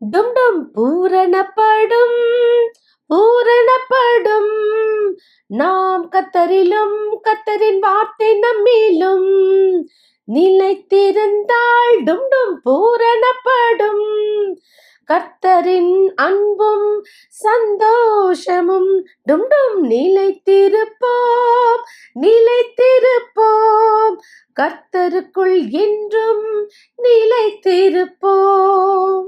டும் டும் பூரணப்படும் பூரணப்படும். நாம் கத்தரிலும் கத்தரின் வார்த்தை நம்மிலும் நிலைத்திருந்தால் டும் டும் பூரணப்படும். கர்த்தரின் அன்பும் சந்தோஷமும் டும் டும் நிலைத்திருப்போம் நிலைத்திருப்போம். கர்த்தருக்குள் என்றும் நிலைத்திருப்போம்.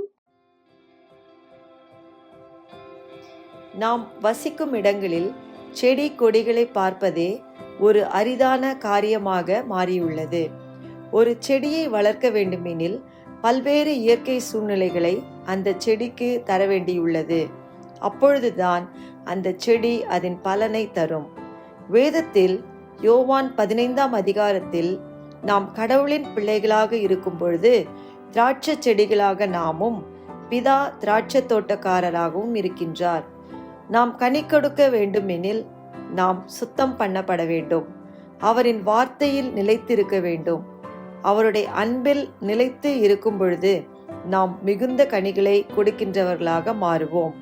நாம் வசிக்கும் இடங்களில் செடி கொடிகளை பார்ப்பதே ஒரு அரிதான காரியமாக மாறியுள்ளது. ஒரு செடியை வளர்க்க வேண்டுமெனில் பல்வேறு இயற்கை சூழ்நிலைகளை அந்த செடிக்கு தர வேண்டியுள்ளது. அப்பொழுதுதான் அந்த செடி அதன் பலனை தரும். வேதத்தில் யோவான் பதினைந்தாம் அதிகாரத்தில் நாம் கடவுளின் பிள்ளைகளாக இருக்கும் பொழுது திராட்சை செடிகளாக நாமும் பிதா திராட்சை தோட்டக்காரராகவும் இருக்கின்றார். நாம் கனி கொடுக்க வேண்டுமெனில் நாம் சுத்தம் பண்ணப்பட வேண்டும். அவரின் வார்த்தையில் நிலைத்திருக்க வேண்டும். அவருடைய அன்பில் நிலைத்து இருக்கும் பொழுது நாம் மிகுந்த கனிகளை கொடுக்கின்றவர்களாக மாறுவோம்.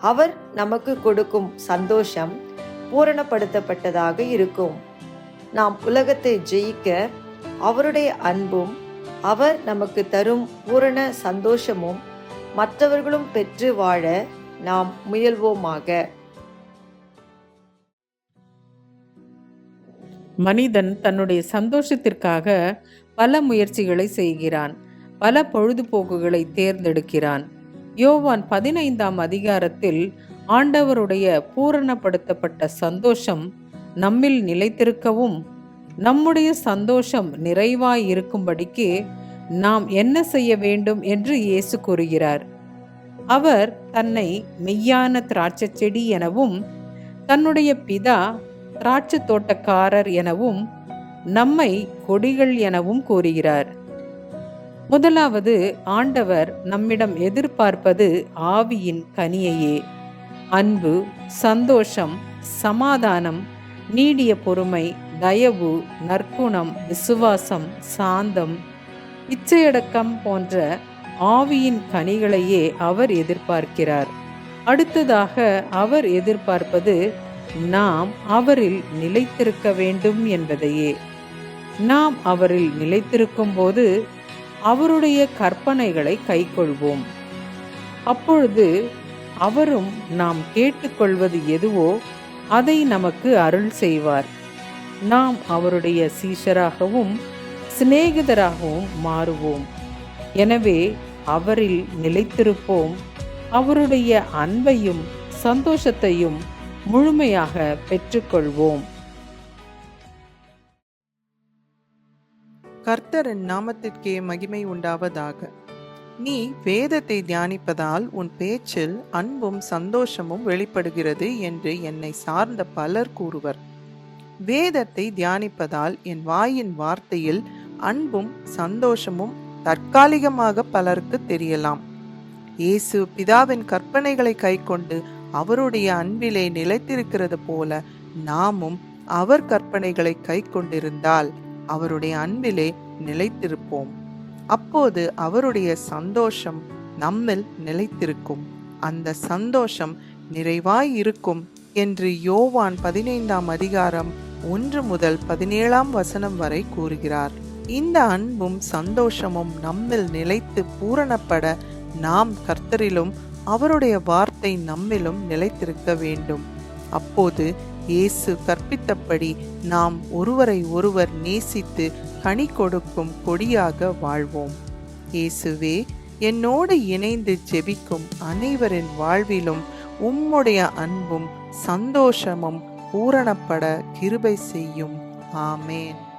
அவர் நமக்கு கொடுக்கும் சந்தோஷம் பூரணப்படுத்தப்பட்டதாக இருக்கும். நாம் உலகத்தை ஜெயிக்க அவருடைய அன்பும் அவர் நமக்கு தரும் பூரண சந்தோஷமும் மற்றவர்களும் பெற்று வாழ நாம் முயல்வோமாக. மனிதன் தன்னுடைய சந்தோஷத்திற்காக பல முயற்சிகளை செய்கிறான். பல பொழுதுபோக்குகளை தேர்ந்தெடுக்கிறான். யோவான் பதினைந்தாம் அதிகாரத்தில் ஆண்டவருடைய பூரணப்படுத்தப்பட்ட சந்தோஷம் நம்மில் நிலைத்திருக்கவும் நம்முடைய சந்தோஷம் நிறைவாய் இருக்கும்படிக்கு நாம் என்ன செய்ய வேண்டும் என்று இயேசு கூறுகிறார். அவர் தன்னை மெய்யான திராட்சை செடி எனவும் தன்னுடைய பிதா திராட்சை தோட்டக்காரர் எனவும் நம்மை கொடிகள் எனவும் கூறுகிறார். முதலாவது ஆண்டவர் நம்மிடம் எதிர்பார்ப்பது ஆவியின் கனியையே. அன்பு சந்தோஷம் சமாதானம் நீடிய பொறுமை தயவு நற்குணம் விசுவாசம் சாந்தம் இச்சையடக்கம் போன்ற ஆவியின் கனிகளையே அவர் எதிர்பார்க்கிறார். அடுத்ததாக அவர் எதிர்பார்ப்பது நாம் அவரில் நிலைத்திருக்க வேண்டும் என்பதையே. நாம் அவரில் நிலைத்திருக்கும் போது அவருடைய கற்பனைகளை கைக்கொள்வோம். அப்பொழுது அவரும் நாம் கேட்டுக்கொள்வது எதுவோ அதை நமக்கு அருள் செய்வார். நாம் அவருடைய சீஷராகவும் சிநேகிதராகவும் மாறுவோம். எனவே அவரில் நிலைத்திருப்போம். அவருடைய அன்பையும் சந்தோஷத்தையும் முழுமையாக பெற்றுக்கொள்வோம். கர்த்தரின் நாமத்திற்கே மகிமை உண்டாவதாக. நீ வேதத்தை தியானிப்பதால் உன் பேச்சில் அன்பும் சந்தோஷமும் வெளிப்படுகிறது என்று என்னை சார்ந்த பலர் கூறுவர். வேதத்தை தியானிப்பதால் என் வாயின் வார்த்தையில் அன்பும் சந்தோஷமும் தற்காலிகமாக பலருக்கு தெரியலாம். இயேசு பிதாவின் கற்பனைகளை கைக்கொண்டு அவருடைய அன்பிலே நிலைத்திருக்கிறது போல நாமும் அவர் கற்பனைகளை கைக்கொண்டிருந்தால் அவருடைய அன்பிலே நிலைத்திருப்போம். அப்போது அவருடைய சந்தோஷம் நம்மில் நிலைத்திருக்கும். அந்த சந்தோஷம் நிறைவாய் இருக்கும் என்று யோவான் பதினைந்தாம் அதிகாரம் ஒன்று முதல் பதினேழாம் வசனம் வரை கூறுகிறார். இந்த அன்பும் சந்தோஷமும் நம்மில் நிலைத்து பூரணப்பட நாம் கர்த்தரிலும் அவருடைய வார்த்தை நம்மிலும் நிலைத்திருக்க வேண்டும். அப்போது இயேசு கற்பித்தபடி நாம் ஒருவரை ஒருவர் நேசித்து கனி கொடுக்கும் கொடியாக வாழ்வோம். இயேசுவே என்னோடு இணைந்து ஜெபிக்கும் அனைவரின் வாழ்விலும் உம்முடைய அன்பும் சந்தோஷமும் பூரணப்பட கிருபை செய்யும். ஆமேன்.